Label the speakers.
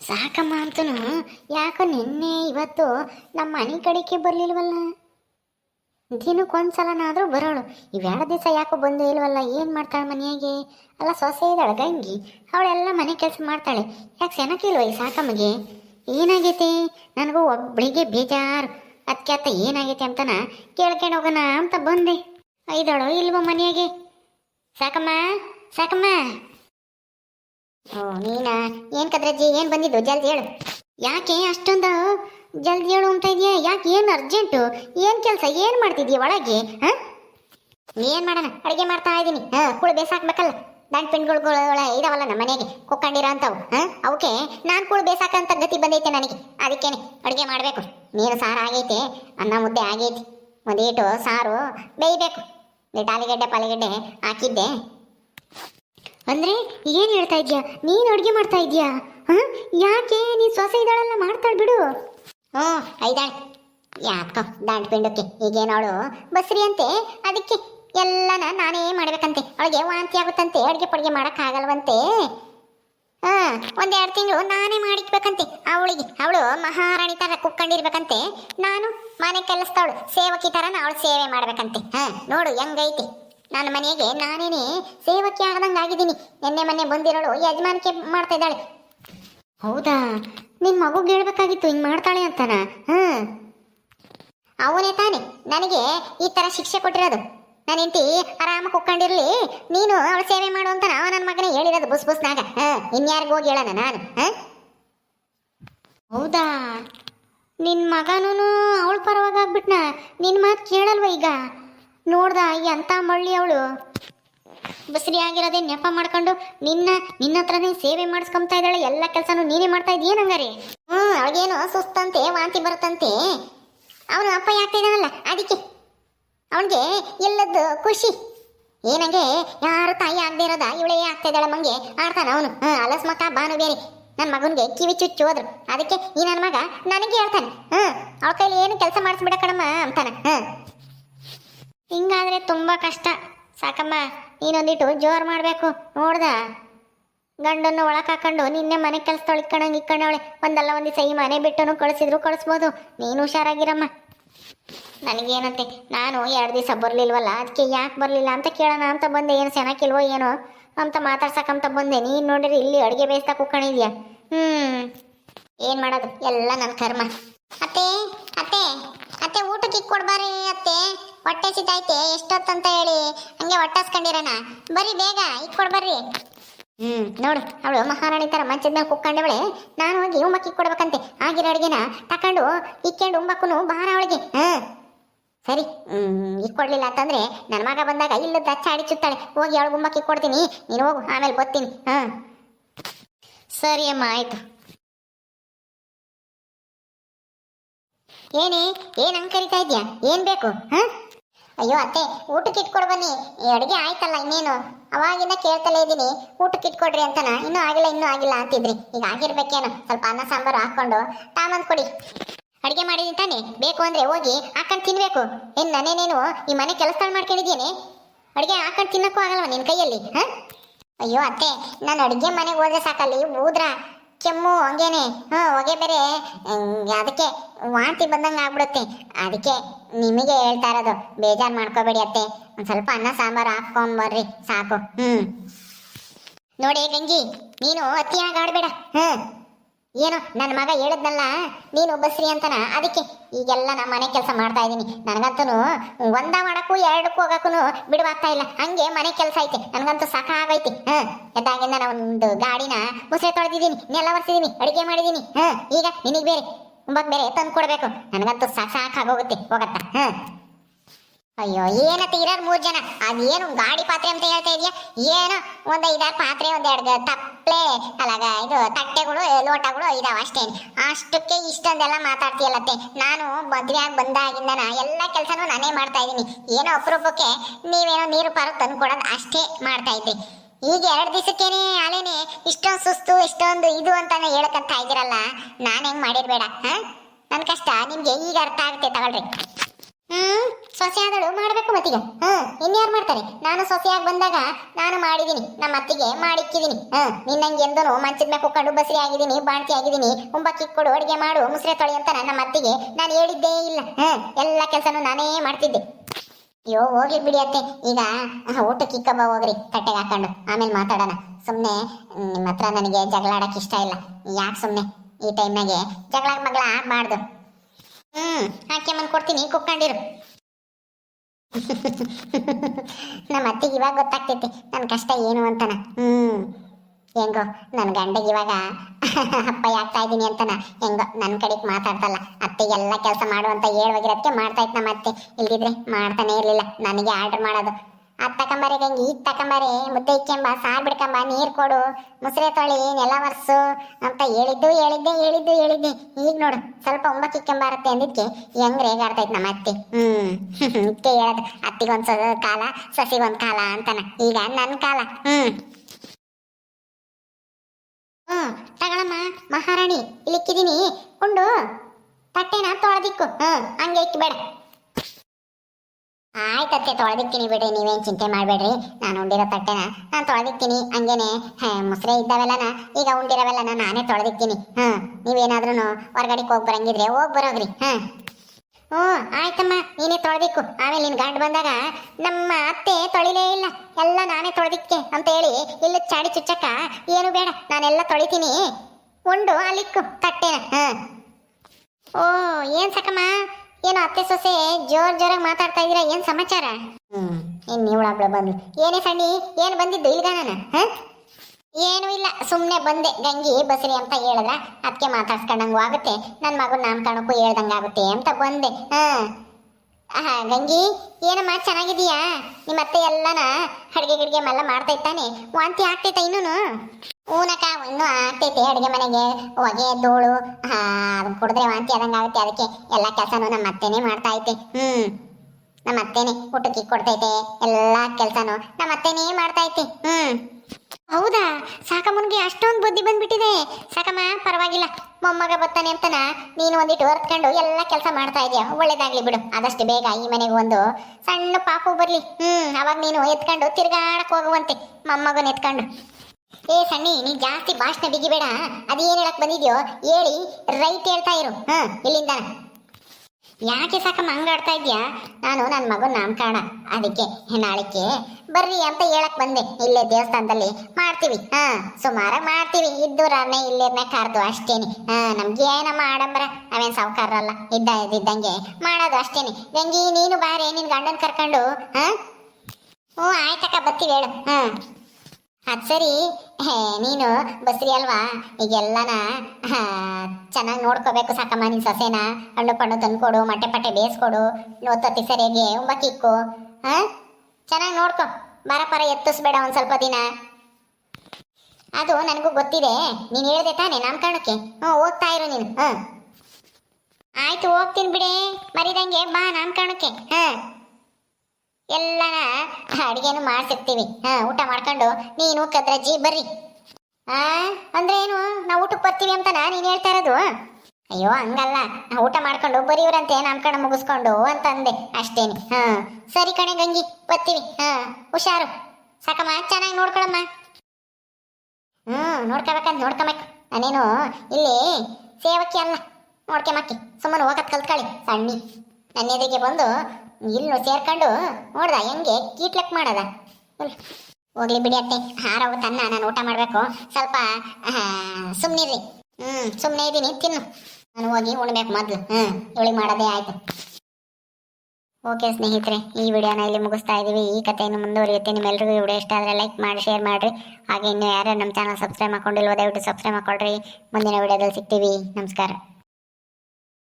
Speaker 1: ಸಾಕಮ್ಮ ಅಂತನು ಯಾಕೋ ನಿನ್ನೆ ಇವತ್ತು ನಮ್ಮ ಮನೆ ಕಡೆಗೆ ಬರಲಿಲ್ವಲ್ಲ? ದಿನಕ್ಕೊಂದ್ಸಲನಾದರೂ ಬರೋಳು. ಇವೆರಡು ದಿವಸ ಯಾಕೋ ಬಂದು ಇಲ್ವಲ್ಲ? ಏನು ಮಾಡ್ತಾಳೆ ಮನೆಯಾಗೆ? ಅಲ್ಲ, ಸೊಸೆ ಇದ್ದಾಳೆ, ಗಂಗಿ. ಅವಳೆಲ್ಲ ಮನೆ ಕೆಲಸ ಮಾಡ್ತಾಳೆ. ಯಾಕೆ ಸೆನಕಿಲ್ವ ಈ ಸಾಕಮ್ಮಗೆ? ಏನಾಗೈತಿ? ನನಗೂ ಒಬ್ಬಳಿಗೆ ಬೇಜಾರು. ಅದಕ್ಕೆ ಅತ್ತ ಏನಾಗೈತೆ ಅಂತನ ಕೇಳ್ಕೊಂಡು ಹೋಗೋಣ ಅಂತ ಬಂದೆ. ಐದಳು ಇಲ್ವ ಮನೆಯಾಗೆ? ಸಾಕಮ್ಮ? ಸಾಕಮ್ಮ? ಓ ನೀನಾ? ಏನ್ ಕದ್ರಜ್ಜಿ? ಏನ್ ಬಂದಿದ್ದು? ಜಲ್ದಿ ಹೇಳು. ಯಾಕೆ ಅಷ್ಟೊಂದು ಜಲ್ದಿ ಹೇಳು ಅಂತ ಇದೆಯಾ? ಯಾಕೆ ಏನು ಅರ್ಜೆಂಟು? ಏನ್ ಕೆಲಸ? ಏನ್ ಮಾಡ್ತಿದ್ಯಾ ಒಳಗೆ? ಹ? ಏನ್ ಮಾಡೋಣ? ಅಡಿಗೆ ಮಾಡ್ತಾ ಇದ್ದೀನಿ. ಹಾಂ ಕುಳು ಬೇಸಾಕ್ಬೇಕಲ್ಲ. ದಂಡ್ ಪಿಂಡ್ಗಳು ಇದಾವಲ್ಲ ನಮ್ಮ ಮನೆಗೆ. ಕುಕ್ಕಂಡಿರೋಂಥವು ಅವಕ್ಕೆ ನಾನು ಕುಳು ಬೇಸಾಕಂತ ಗತಿ ಬಂದೈತೆ ನನಗೆ. ಅದಕ್ಕೇನೆ ಅಡಿಗೆ ಮಾಡಬೇಕು. ನೀರು ಸಾರು ಆಗೈತೆ. ಅನ್ನ ಮುದ್ದೆ ಆಗೈತಿ. ಒಂದೀಟು ಸಾರು ಬೇಯಬೇಕು. ನೀಟ್ ಪಾಲಿಗೆಡ್ಡೆ ಪಾಲಿಗಡ್ಡೆ ಹಾಕಿದ್ದೆ. ಅಂದ್ರೆ ಏನ್ ಹೇಳ್ತಾ ಇದ್ಯಾ? ನೀನ್ ಅಡುಗೆ ಮಾಡ್ತಾ ಇದ್ಯಾ? ಹಾ? ಯಾಕೆ? ನೀ ಸೊಸೆ ಇದ್ದಾಳಲ್ಲ, ಮಾಡ್ತಾಳ್ ಬಿಡು. ಹ್ಞೂ, ಐದಾಳ್. ಯಾಕೋ ದಾಂಡ್ ಪಿಂಡಕ್ಕೆ ಈಗೇನವಳು ಬಸ್ರಿ ಅಂತೆ. ಅದಕ್ಕೆ ಎಲ್ಲನ ನಾನೇ ಮಾಡ್ಬೇಕಂತೆ. ಅವಳಿಗೆ ವಾಂತಿ ಆಗುತ್ತಂತೆ. ಅಡ್ಗೆ ಪಡ್ಗೆ ಮಾಡಕ್ಕಾಗಲ್ವಂತೆ. ಹಾ, ಒಂದೆರಡು ತಿಂಗಳು ನಾನೇ ಮಾಡಿಕ್ಬೇಕಂತೆ ಅವಳಿಗೆ, ಅವಳು ಮಹಾರಾಣಿ ತರ ಕುಕ್ಕಂಡಿರ್ಬೇಕಂತೆ. ನಾನು ಮನೆ ಕೆಲಸದವಳು. ಸೇವಕಿ ತರ ಅವಳು ಸೇವೆ ಮಾಡ್ಬೇಕಂತೆ. ಹಾ, ನೋಡು, ಹೆಂಗೈತಿ. ನನ್ನ ಮನೆಗೆ ನಾನೇನೆ ಸೇವಕಿ ಆಗದಂಗೆ ಆಗಿದ್ದೀನಿ ನಿನ್ನೆ ಮನೆ ಬಂದಿರೋಳು ಯಜಮಾನಿಕೆ ಮಾಡ್ತಾ ಇದ್ದಾಳೆ. ಹೌದಾ? ನಿನ್ ಮಗುಗೆ ಹೇಳ್ಬೇಕಾಗಿತ್ತು, ಹಿಂಗೆ ಮಾಡ್ತಾಳೆ ಅಂತಾನ? ಹಾಂ. ಅವನೇ ತಾನೆ. ನನಗೆ ಈ ತರ ಶಿಕ್ಷೆ ಕೊಟ್ಟಿರೋದು. ನನ್ನ ಹೆಂಡತಿ ಆರಾಮ ಕುಕ್ಕೊಂಡಿರ್ಲಿ, ನೀನು ಅವಳ ಸೇವೆ ಮಾಡು ಅಂತ ನಾವ ನನ್ನ ಮಗನೇ ಹೇಳಿರೋದು ಬುಸ್ ಬುಸ್ನಾಗ. ಹಾಂ, ಇನ್ಯಾರಿಗೂ ಹೋಗಿ ಹೇಳೋಣ ನಾನು? ಹಾಂ? ಹೌದಾ? ನಿನ್ ಮಗನೂ ಅವಳ ಪರವಾಗಿ ಆಗ್ಬಿಟ್ನ? ನಿನ್ ಮಾತು ಕೇಳಲ್ವ ಈಗ? ನೋಡ್ದ ಎಂತ ಮಳ್ಳಿ ಅವಳು? ಬಸ್ರಿ ಆಗಿರೋದೇ ನೆಪ ಮಾಡ್ಕೊಂಡು ನಿನ್ನ ನಿನ್ನ ಹತ್ರನೇ ಸೇವೆ ಮಾಡಿಸ್ಕೊಂತಾ ಇದ್ದಾಳೆ, ಎಲ್ಲ ಕೆಲಸನೂ ನೀನೇ ಮಾಡ್ತಾ ಇದೀಯ ನಂಗಾರಿ? ಹ್ಞೂ ಅವಳಿಗೇನು ಸುಸ್ತಂತೆ, ವಾಂತಿ ಬರುತ್ತಂತೆ. ಅವನು ಅಪ್ಪ ಆಗ್ತಿದ್ದಾನಲ್ಲ ಅದಕ್ಕೆ. ಅವನಿಗೆ ಎಲ್ಲದ್ದು ಖುಷಿ. ಏನಂಗೆ, ಯಾರು ತಾಯಿ ಆಗದೆ ಇರೋದ, ಇವಳೇ ಆಗ್ತಾ ಇದ್ದಾಳೆ ಮಂಗೆ, ಆಡ್ತಾನ ಅವನು. ಹಾಂ ಅಲಸ್ ಮಕ್ಕ ಬಾನು ಬೇರೆ. ನನ್ನ ಮಗನಿಗೆ ಕಿವಿ ಚುಚ್ಚು ಹೋದ್ರು. ಅದಕ್ಕೆ ಈ ನನ್ನ ಮಗ ನನಗೆ ಹೇಳ್ತಾನೆ. ಹಾಂ ಅವಳ ಕೈಲಿ ಏನು ಕೆಲಸ ಮಾಡಿಸ್ಬಿಡ ಕಣಮ್ಮ ಅಂತಾನೆ. ಹಾಂ ಹಿಂಗಾದ್ರೆ ತುಂಬಾ ಕಷ್ಟ. ಸಾಕಮ್ಮ, ನೀನೊಂದಿಟ್ಟು ಜೋರು ಮಾಡಬೇಕು. ನೋಡ್ದ? ಗಂಡನ್ನು ಒಳಗೆ ಹಾಕೊಂಡು ನಿನ್ನೆ ಮನೆ ಕೆಲಸ ತೊಳಿಕೊಂಡಂಗೆ ಇಕ್ಕೊಂಡವಳೆ. ಒಂದಲ್ಲ ಒಂದು ಸೈ ಮನೆ ಬಿಟ್ಟನು ಕಳಿಸಿದ್ರು ಕಳಿಸ್ಬೋದು. ನೀನು ಹುಷಾರಾಗಿರಮ್ಮ. ನನಗೇನಂತೆ, ನಾನು ಎರಡು ದಿವಸ ಬರಲಿಲ್ವಲ್ಲ? ಅದಕ್ಕೆ ಯಾಕೆ ಬರಲಿಲ್ಲ ಅಂತ ಕೇಳೋಣ ಅಂತ ಬಂದೆ. ಏನು ಚೆನ್ನಾಗಿಲ್ವೋ ಏನೋ ಅಂತ ಮಾತಾಡ್ಸಕ್ಕಂತ ಬಂದೆ. ನೀನು ನೋಡಿರಿ ಇಲ್ಲಿ ಅಡುಗೆ ಬೇಯಿಸ್ತಾ ಕುಕ್ಕೊಂಡಿದ್ಯಾ ಹ್ಮ್. ಏನು ಮಾಡೋದು? ಎಲ್ಲ ನನ್ನ ಕರ್ಮ. ಅತ್ತೆ ಅತ್ತೆ. ಊಟಕ್ಕೆ ಕೊಡ್ಬಾರಿ ಅತ್ತೆ. ಹೊಟ್ಟೆ ಸಿದ್ದೈತೆ ಎಷ್ಟೊತ್ತಂತ ಹೇಳಿ? ಹಂಗೆ ಹೊಟ್ಟಸ್ಕೊಂಡಿರೋಣ. ಬರಿ ಬೇಗ ಇಕ್ಕೊಡ್ಬರ್ರಿ ಹ್ಮ್, ನೋಡು, ಅವಳು ಮಹಾರಾಣಿ ತರ ಮಂಚದ ಮೇಲೆ ಕುಕ್ಕೊಂಡವಳೆ ನಾನು ಹೋಗಿ ಉಂಬಕ್ಕಿ ಕೊಡ್ಬೇಕಂತೆ. ಆಗಿರೋ ಅಡುಗೆನ ತಕೊಂಡು ಇಕ್ಕೊಂಡು ಉಂಬಕ್ಕೂ ಬಾರ ಅವಳಿಗೆ. ಹಾ. ಸರಿ ಇಕ್ಕೊಡ್ಲಿಲ್ಲ ಅಂತಂದ್ರೆ ನನ್ನ ಮಗ ಬಂದಾಗ ಇಲ್ಲ ಹಚ್ಚ ಅಡಿಚುತ್ತಾಳೆ. ಹೋಗಿ ಅವಳು ಉಂಬಕ್ಕಿ ಕೊಡ್ತೀನಿ. ನೀನು ಹೋಗು, ಆಮೇಲೆ ಬರ್ತೀನಿ. ಹಾ. ಸರಿ ಅಮ್ಮ, ಆಯ್ತು. ಏನೇ, ಏನ್ ಹಂಗ್ ಕರಿತಾ ಇದ್ಯಾ? ಏನ್ ಬೇಕು ಅಯ್ಯೋ ಅತ್ತೆ, ಊಟಕ್ಕೆ ಇಟ್ಕೊಡ್ ಬನ್ನಿ. ಅಡಿಗೆ ಆಯ್ತಲ್ಲ ಇನ್ನೇನು? ಅವಾಗಿಂದ ಕೇಳ್ತಲೇ ಇದ್ದೀನಿ. ಊಟಕ್ಕೆ ಇಟ್ಕೊಡ್ರಿ ಅಂತನ. ಇನ್ನೂ ಆಗಿಲ್ಲ ಇನ್ನೂ ಆಗಿಲ್ಲ ಅಂತಿದ್ರಿ. ಈಗ ಆಗಿರ್ಬೇಕೇನೋ? ಸ್ವಲ್ಪ ಅನ್ನ, ಸಾಂಬಾರು ಹಾಕೊಂಡು ತಾಮಂದ್ ಕೊಡಿ. ಅಡುಗೆ ಮಾಡಿದೀನಿ ತಾನೆ. ಬೇಕು ಅಂದ್ರೆ ಹೋಗಿ ಹಾಕೊಂಡು ತಿನ್ಬೇಕು. ಏನ್ ನಾನೇನೇನು ಈ ಮನೆ ಕೆಲಸ ಮಾಡ್ಕೊಂಡಿದ್ದೀನಿ ಅಡುಗೆ ಹಾಕೊಂಡು ತಿನ್ನಕ್ಕೂ ಆಗಲ್ವ ನಿನ್ ಕೈಯಲ್ಲಿ, ಹ? ಅಯ್ಯೋ ಅತ್ತೆ, ನಾನು ಅಡುಗೆ ಮನೆಗೆ ಹೋದ್ರೆ ಸಾಕಲ್ಲಿ, ಊದ್ರ? ಕೆಮ್ಮು, ಹಂಗೇನೆ. ಹಾ, ಹೊಗೆ ಬೇರೆ. ಅದಕ್ಕೆ ವಾಂತಿ ಬಂದಂಗೆ ಆಗ್ಬಿಡುತ್ತೆ. ಅದಕ್ಕೆ ನಿಮಗೆ ಹೇಳ್ತಾ ಇರೋದು, ಬೇಜಾರು ಮಾಡ್ಕೋಬೇಡಿ ಅತ್ತೆ. ಒಂದು ಸ್ವಲ್ಪ ಅನ್ನ, ಸಾಂಬಾರು ಹಾಕೊಂಬರ್ರಿ ಸಾಕು. ಹ್ಞೂ ನೋಡಿ ಗಂಗಿ, ನೀನು ಅತಿಯಾಗಿ ಆಡಬೇಡ ಹ್ಞೂ ಏನು ನನ್ನ ಮಗ ಹೇಳಿದ್ನಲ್ಲ, ನೀನು ಬಸ್ರಿ ಅಂತನ? ಅದಕ್ಕೆ ಈಗೆಲ್ಲ ನಮ್ಮ ಮನೆ ಕೆಲಸ ಮಾಡ್ತಾ ಇದ್ದೀನಿ. ನನಗಂತೂ ಒಂದ ಮಾಡಕ್ಕೂ ಎರಡಕ್ಕೂ ಹೋಗಕ್ಕೂ ಬಿಡುವಾಗ್ತಾ ಇಲ್ಲ. ಹಂಗೆ ಮನೆ ಕೆಲಸ ಐತೆ. ನನಗಂತೂ ಸಾಕಾಗೈತಿ. ಹ, ಎದ್ದಾಗಿಂದ ನಾನು ಒಂದು ಗಾಡಿನ ಮುಸ್ರೆ ತೊಳೆದಿದ್ದೀನಿ. ನೆಲ ಒರೆಸಿದ್ದೀನಿ ಅಡುಗೆ ಮಾಡಿದ್ದೀನಿ ಹ, ಈಗ ನಿನಗೆ ಬೇರೆ ತುಂಬ ಬೇರೆ ತಂದು ಕೊಡಬೇಕು ನನಗಂತೂ ಸಾಕ ಸಾಕಾಗೋಗುತ್ತೆ ಹೋಗತ್ತಾ? ಹ. ಅಯ್ಯೋ ಏನತ್ತೆ ಇರೋರ್ ಮೂರ್ ಜನ? ಅದೇನು ಗಾಡಿ ಪಾತ್ರೆ ಅಂತ ಹೇಳ್ತಾ ಇದ್ಯಾ? ಏನೋ? ಒಂದ್ ಐದಾರು ಪಾತ್ರೆ, ಒಂದ್ ಎರಡು ತಪ್ಪಲೆ ಅಲಾಗ ಇದು ತಟ್ಟೆಗಳು, ಲೋಟಗಳು ಇದಾವ ಅಷ್ಟೇ. ಅಷ್ಟಕ್ಕೆ ಇಷ್ಟೊಂದೆಲ್ಲ ಮಾತಾಡ್ತೀಯಲ್ಲತ್ತೆ. ನಾನು ಮದ್ವೆ ಆಗಿ ಬಂದಾಗಿಂದನ ಎಲ್ಲ ಕೆಲಸನೂ ನಾನೇ ಮಾಡ್ತಾ ಇದ್ದೀನಿ. ಏನೋ ಅಪರೂಪಕ್ಕೆ ನೀವೇನೋ ನೀರು ಪಾರು ತಂದು ಅಷ್ಟೇ ಮಾಡ್ತಾ ಇದ್ದೆ. ಈಗ ಎರಡು ದಿವಸಕ್ಕೇನೆ ಅಲೇನೆ ಇಷ್ಟೊಂದು ಸುಸ್ತು ಇಷ್ಟೊಂದು ಇದು ಅಂತಾನೆ ಹೇಳಕಂತ ಇದ್ದೀರಲ್ಲ? ನಾನು ಹೆಂಗ್ ಮಾಡಿರ್ಬೇಡ, ಹಾ? ನನ್ನ ಕಷ್ಟ, ನಿಮ್ಗೆ ಈಗ ಅರ್ಥ ಆಗುತ್ತೆ ತಗೊಳ್ರಿ. ಹ್ಮ್ ಆದಳು ಮಾಡ್ಬೇಕು ಮತ್ತೀಗ. ಹ್ಮ್, ಇನ್ಯಾರು ಮಾಡ್ತಾರೆ? ನಾನು ಸೊಸೆಯಾಗಿ ಬಂದಾಗ ನಾನು ಮಾಡಿದೀನಿ, ನಮ್ಮ ಅತ್ತಿಗೆ ಮಾಡಿಕ್ಕಿದೀನಿ. ಹ್ಮ್, ನಿನ್ನಂಗೆ ಎಂದನು ಮಂಚದ ಮೇಲೆ ಕುಕ್ಕೊಂಡು ಬಸರಿ ಆಗಿದ್ದೀನಿ ಬಾಣ್ತಿ ಆಗಿದ್ದೀನಿ ಉಂಬಕ್ಕಿ ಕೊಡು ಅಡಿಗೆ ಮಾಡು, ಮುಸ್ರೆ ತೊಳಿ ಅಂತ ನಮ್ಮ ಅತ್ತಿಗೆ ನಾನು ಹೇಳಿದ್ದೇ ಇಲ್ಲ. ಹ್ಮ್, ಎಲ್ಲ ಕೆಲಸನೂ ನಾನೇ ಮಾಡ್ತಿದ್ದೆ. ಅಯ್ಯೋ, ಹೋಗ್ಲಿ ಬಿಡಿ ಅತ್ತೆ. ಈಗ ಊಟ ಇಕ್ಕಬ್ಬ ಹೋಗ್ರಿ, ತಟ್ಟೆಗೆ ಹಾಕೊಂಡು ಆಮೇಲೆ ಮಾತಾಡೋಣ. ಸುಮ್ಮನೆ ನಿಮ್ಮ ಹತ್ರ ನನಗೆ ಜಗಳ ಇಷ್ಟ ಇಲ್ಲ. ಯಾಕೆ ಸುಮ್ಮನೆ ಈ ಟೈಮ್ನಾಗೆ ಜಗಳ ಮಗಳ ಆಗ್ಬಾರ್ದು ಹ್ಮ್ ಹಾಕ್ಯಮ್ಮನ್ ಕೊಡ್ತೀನಿ, ಕುಕ್ಕೊಂಡಿರು. ನಮ್ಮ ಅತ್ತಿಗೆ ಇವಾಗ ಗೊತ್ತಾಗ್ತೈತಿ ನನ್ನ ಕಷ್ಟ ಏನು ಅಂತನ. ಹ್ಮ್, ಹೆಂಗೋ ನನ್ನ ಗಂಡಗೆ ಇವಾಗ ಅಪ್ಪ ಆಗ್ತಾ ಇದ್ದೀನಿ ಅಂತನ. ಹೆಂಗೋ ನನ್ನ ಕಡೆಗೆ ಮಾತಾಡ್ತಲ್ಲ, ಅತ್ತೆಗೆಲ್ಲ ಕೆಲಸ ಮಾಡುವಂತ ಹೇಳುವಾಗಿರೋದಕ್ಕೆ ಮಾಡ್ತಾ ಇತ್ತು ನಮ್ಮ ಅತ್ತೆ. ಇಲ್ದಿದ್ರೆ ಮಾಡ್ತಾನೆ ಇರಲಿಲ್ಲ, ನನಗೆ ಆರ್ಡರ್ ಮಾಡೋದು. ಅದ್ ತಕೊಂಬರೆ ಗಂಗಿ ಇದ್ ತಕೊಂಬರೆ, ಮುದ್ದೆ ಇಕ್ಕೆಂಬ ಸಾರು ಬಿಡ್ಕೊಂಬ, ನೀರು ಕೊಡು, ಮುಸ್ರೆ ತೊಳಿ, ನೆಲ ಒರೆಸು ಅಂತ ಹೇಳಿದ್ದು ಹೇಳಿದ್ದೆ ಹೇಳಿದ್ದು ಹೇಳಿದ್ದೆ. ಈಗ ನೋಡು, ಸ್ವಲ್ಪ ಒಂಬತ್ತು ಇಕ್ಕೆಂಬಾರತ್ತೆ ಅಂದಿದ್ಕೆ ಹೆಂಗ್ ರೇಗಾಡ್ತೈತೆ ನಮ್ಮ ಅತ್ತೆ? ಹ್ಮ್ ಇದಕ್ಕೆ ಹೇಳೋದು ಅತ್ತಿಗೊಂದ್ ಕಾಲ ಸಸಿಗೊಂದು ಕಾಲ ಅಂತಾನ. ಈಗ ನನ್ನ ಕಾಲ. ಹ್ಮ್. ಹ್ಮ್, ತಗಳಮ್ಮ, ಮಹಾರಾಣಿ ಇಲ್ಲಿಕ್ಕಿದೀನಿ ಉಂಡು, ತಟ್ಟೆನ ತೊಳೆದಿಕ್ಕು. ಹ್ಮ್, ಹಂಗೆ ಇಕ್ಬೇಡ. ಆಯ್ತತ್ತೆ ತೊಳೆದಿಕ್ತೀನಿ ಬಿಡ್ರಿ, ನೀವೇನ್ ಚಿಂತೆ ಮಾಡಬೇಡ್ರಿ. ನಾನು ಉಂಡಿರೋ ತಟ್ಟೆನ ನಾನು ತೊಳೆದಿಕ್ತೀನಿ. ಹಂಗೇನೆ ಮೊಸರೆ ಇದ್ದಾವೆಲ್ಲನ? ಈಗ ಉಂಡಿರೋವೆಲ್ಲನ ನಾನೇ ತೊಳೆದಿಕ್ತೀನಿ. ಹ್ಮ್ ನೀವೇನಾದ್ರೂ ಹೊರಗಡೆಗೆ ಹೋಗಿ ಬರಂಗಿದ್ರೆ ಹೋಗಿ ಬರೋಗ್ರಿ. ಹಾಂ ಹ್ಞೂ, ಆಯ್ತಮ್ಮ, ನೀನೇ ತೊಳೆದಿಕ್ಕು. ಆಮೇಲೆ ನಿನ್ ಗಂಡು ಬಂದಾಗ ನಮ್ಮ ಅತ್ತೆ ತೊಳಿಲೇ ಇಲ್ಲ. ಎಲ್ಲ ನಾನೇ ತೊಳೆದಿಕ್ಕೆ ಅಂತ ಹೇಳಿ ಇಲ್ಲಿ ಚಾಡಿ ಚುಚ್ಚಕ್ಕ, ಏನು ಬೇಡ, ನಾನೆಲ್ಲ ತೊಳಿತೀನಿ. ಉಂಡು, ಅಲ್ಲಿಕ್ಕು ತಟ್ಟೆನ. ಹಾಂ ಓ, ಏನ್ ಸಕಮ್ಮ? ಏನು ಅತ್ತೆ ಸೊಸೆ ಜೋರ್ ಜೋರಾಗಿ ಮಾತಾಡ್ತಾ ಇದೀರಾ ಏನ್ ಸಮಾಚಾರ? ಹ್ಮ್. ಇನ್ ನೀವಳಬ್ಳ ಬಂದ್ಲು ಏನೇ ಸಣ್ಣಿ ಏನ್ ಬಂದಿದ್ದು ಇಲ್ಗ ನಾನು? ಏನೂ ಇಲ್ಲ ಸುಮ್ಮನೆ ಬಂದೆ. ಗಂಗಿ ಬಸರಿ ಅಂತ ಹೇಳಿದ್ರ. ಅದಕ್ಕೆ ಮಾತಾಡ್ಸ್ಕೊಂಡಂಗೂ ಆಗುತ್ತೆ. ನನ್ನ ಮಗನ ನಾಮಕರಣಕ್ಕೂ ಹೇಳ್ದಂಗಾಗುತ್ತೆ ಅಂತ ಬಂದೆ. ಹಾ. ಆಹಾ ಗಂಗಿ ಏನಮ್ಮ ಚೆನ್ನಾಗಿದೀಯಾ ನಿಮ್ಮ ಅತ್ತೆ ಎಲ್ಲನ ಅಡ್ಗೆ ಗಿಡ್ಗೆ ಎಲ್ಲ ಮಾಡ್ತಾ ಇತ್ತಾನೆ ವಾಂತಿ ಆಗ್ತೈತ ಇನ್ನೂನು? ಊನಕ ಇನ್ನೂ ಆಗ್ತೈತೆ ಅಡುಗೆ ಮನೆಗೆ ಹೊಗೆ, ಧೂಳು ಕುಡಿದ್ರೆ ವಾಂತಿ ಆದಂಗೆ ಆಗುತ್ತೆ. ಅದಕ್ಕೆ ಎಲ್ಲ ಕೆಲಸನೂ ನಮ್ಮ ಅತ್ತೆನೇ ಮಾಡ್ತಾ ಐತೆ. ಹ್ಮ್, ನಮ್ಮ ಅತ್ತೆನೇ ಊಟಕ್ಕೆ ಕೊಡ್ತೈತೆ ಎಲ್ಲ ಕೆಲಸನೂ ನಮ್ಮ ಅತ್ತೆನೇ ಮಾಡ್ತಾ ಐತೆ. ಹ್ಮ್. ಹೌದಾ? ಸಾಕಮ್ಮನಿಗೆ ಅಷ್ಟೊಂದು ಬುದ್ಧಿ ಬಂದ್ಬಿಟ್ಟಿದೆ. ಸಾಕಮ್ಮ, ಪರವಾಗಿಲ್ಲ. ಮೊಮ್ಮಗ ಬರ್ತಾನೆ ಅಂತನ ನೀನು ಒಂದಿಟ್ಟು ಹೊರ್ತ್ಕೊಂಡು ಎಲ್ಲ ಕೆಲಸ ಮಾಡ್ತಾ ಇದೆಯಾ. ಒಳ್ಳೇದಾಗ್ಲಿ ಬಿಡು. ಆದಷ್ಟು ಬೇಗ ಈ ಮನೆಗೆ ಒಂದು ಸಣ್ಣ ಪಾಪು ಬರಲಿ. ಹ್ಮ್, ಅವಾಗ ನೀನು ಎತ್ಕೊಂಡು ತಿರ್ಗಾಡಕ್ಕೆ ಹೋಗುವಂತೆ. ಮೊಮ್ಮಗನ ಎತ್ಕೊಂಡು. ಏ ಸಣ್ಣಿ ನೀ ಜಾಸ್ತಿ ಭಾಷಣ ಬಿಗಿಬೇಡ. ಅದೇನ್ ಹೇಳಕ್ ಬಂದಿದ್ಯೋ, ಹೇಳಿ, ರೈಟ್ ಹೇಳ್ತಾ ಇರು. ಹ, ಇಲ್ಲಿಂದ. ಯಾಕೆ ಸಾಕ ಮಂಗಾಡ್ತಾ ಇದ್ಯಾ? ನಾನು ನನ್ನ ಮಗನ ನಾಮಕರಣ. ಅದಕ್ಕೆ ನಾಳಿಕೆ ಬರ್ರಿ ಅಂತ ಹೇಳಕ್ ಬಂದೆ. ಇಲ್ಲೇ ದೇವಸ್ಥಾನದಲ್ಲಿ ಮಾಡ್ತೀವಿ. ಹಾ ಸುಮಾರ ಮಾಡ್ತೀವಿ. ಇದ್ದೂರನ್ನೇ ಇಲ್ಲೇನೆ ಕರ್ದು ಅಷ್ಟೇನಿ. ಹಾ, ನಮ್ಗೆ ಏನಮ್ಮ ಆಡಂಬರ? ನಾವೇನ್ ಸಾವುಕಾರಲ್ಲ ಇದ್ದ, ಇದ್ದಂಗೆ ಮಾಡೋದು ಅಷ್ಟೇನಿ. ಗಂಗಿ, ನೀನು ಬಾರೆ, ನಿನ್ ಗಂಡನ್ ಕರ್ಕೊಂಡು, ಹಾ? ಹ್ಞೂ, ಆಯ್ತಕ್ಕ, ಬರ್ತೀವಿ ಹೇಳು. ಹಾ. ಅದ್ ಸರಿ. ನೀನು ಬಸ್ರಿ ಅಲ್ವಾ? ಈಗೆಲ್ಲನ ಚೆನ್ನಾಗಿ ನೋಡ್ಕೋಬೇಕು ಸಾಕಮ್ಮ ನಿನ್ ಸೊಸೆನ. ಹಣ್ಣು ಪಣ್ಣು ತಂದ್ಕೊಡು, ಮಟ್ಟೆ ಪಟ್ಟೆ ಬೇಯಿಸ್ಕೊಡು ಒತ್ತೊತ್ತಿ ಸರಿಯಾಗಿ ಉಂಬಕ್ಕಿಕ್ಕು ಹಾ? ಚೆನ್ನಾಗಿ ನೋಡ್ಕೊ. ಬರ ಪರ ಎತ್ತಿಸ್ಬೇಡ ಒಂದು ಸ್ವಲ್ಪ ದಿನ. ಅದು ನನಗೂ ಗೊತ್ತಿದೆ. ನೀನು ಹೇಳ್ದೆ ತಾನೆ ನಾಮಕರಣಕ್ಕೆ ಹ್ಞೂ, ಹೋಗ್ತಾ ಇರು ನೀನು. ಹಾಂ ಆಯ್ತು, ಹೋಗ್ತೀನಿ ಬಿಡಿ. ಮರಿದಂಗೆ ಬಾ ನಾಮಕರಣಕ್ಕೆ ಹಾ ಎಲ್ಲನ ಅಡಿಗೆನು ಮಾಡ್ಸಿರ್ತೀವಿ. ಹಾ, ಊಟ ಮಾಡ್ಕೊಂಡು ನೀನು ಕದ್ರಜ್ಜಿ ಬರ್ರಿ. ಆ, ಅಂದ್ರೆ ಏನು? ನಾವು ಊಟಕ್ಕೆ ಬರ್ತೀವಿ ಅಂತ ನೀನು ಹೇಳ್ತಾ ಇರೋದು? ಅಯ್ಯೋ, ಹಂಗಲ್ಲ. ನಾವು ಊಟ ಮಾಡ್ಕೊಂಡು ಬರೀವ್ರಂತೆ ಕಡೆ ಮುಗಿಸ್ಕೊಂಡು ಅಂತ ಅಂದೆ ಅಷ್ಟೇನೆ. ಹಾ, ಸರಿ ಕಣೆ ಗಂಗಿ, ಬರ್ತೀವಿ. ಹಾ, ಹುಷಾರು. ಸಾಕಮ್ಮ, ಚೆನ್ನಾಗಿ ನೋಡ್ಕೊಳಮ್ಮ. ಹ್ಮ್, ನೋಡ್ಕೋಬೇಕಂತ ನೋಡ್ಕೊಬೇಕು. ನಾನೇನು ಇಲ್ಲಿ ಸೇವಕಿ ಅಲ್ಲ. ನೋಡ್ಕೊಂಬಕ್ಕಿ ಸುಮ್ಮನೆ ಹೋಗಕ್ಕೆ ಕಲ್ತ್ಕೊಳ್ಳಿ ಸಣ್ಣಿ. ನನ್ನ ಎದುರಿಗೆ ಬಂದು ಇಲ್ಲಿ ಸೇರ್ಕೊಂಡು ನೋಡ್ದ, ಹೆಂಗೆ? ಕೀಟ್ಲಕ್ ಮಾಡದ. ಹೋಗ್ಲಿ ಬಿಡಿ ಅತ್ತೆ. ಹಾರವು ತನ್ನ, ನಾನು ಊಟ ಮಾಡಬೇಕು. ಸ್ವಲ್ಪ ಸುಮ್ಮನಿರ್ರಿ ಹ್ಮ್ ಸುಮ್ಮನೆ ಇದ್ದೀನಿ, ತಿನ್ನು. ನಾನು ಹೋಗಿ ಉಣ್ಬೇಕು ಮೊದ್ಲು. ಹ್ಮ್, ಇವಳಿಗೆ ಮಾಡೋದೇ ಆಯ್ತು. ಓಕೆ ಸ್ನೇಹಿತರೆ, ಈ ವಿಡಿಯೋನ ಇಲ್ಲಿ ಮುಗಿಸ್ತಾ ಇದ್ದೀವಿ ಈ ಕಥೆಯನ್ನು ಮುಂದುವರಿಯುತ್ತೆ. ನಿಮ್ಮೆಲ್ಲರಿಗೂ ಈ ವಿಡಿಯೋ ಇಷ್ಟ ಆದರೆ ಲೈಕ್ ಮಾಡಿ ಶೇರ್ ಮಾಡಿರಿ. ಹಾಗೆ ಇನ್ನು ಯಾರು ನಮ್ಮ ಚಾನಲ್ ಸಬ್ಸ್ಕ್ರೈಬ್ ಮಾಡ್ಕೊಂಡಿಲ್ವೋ, ದಯವಿಟ್ಟು ಸಬ್ಸ್ಕ್ರೈಬ್ ಮಾಡ್ಕೊಳ್ರಿ. ಮುಂದಿನ ವಿಡಿಯೋದಲ್ಲಿ ಸಿಗ್ತೀವಿ. ನಮಸ್ಕಾರ.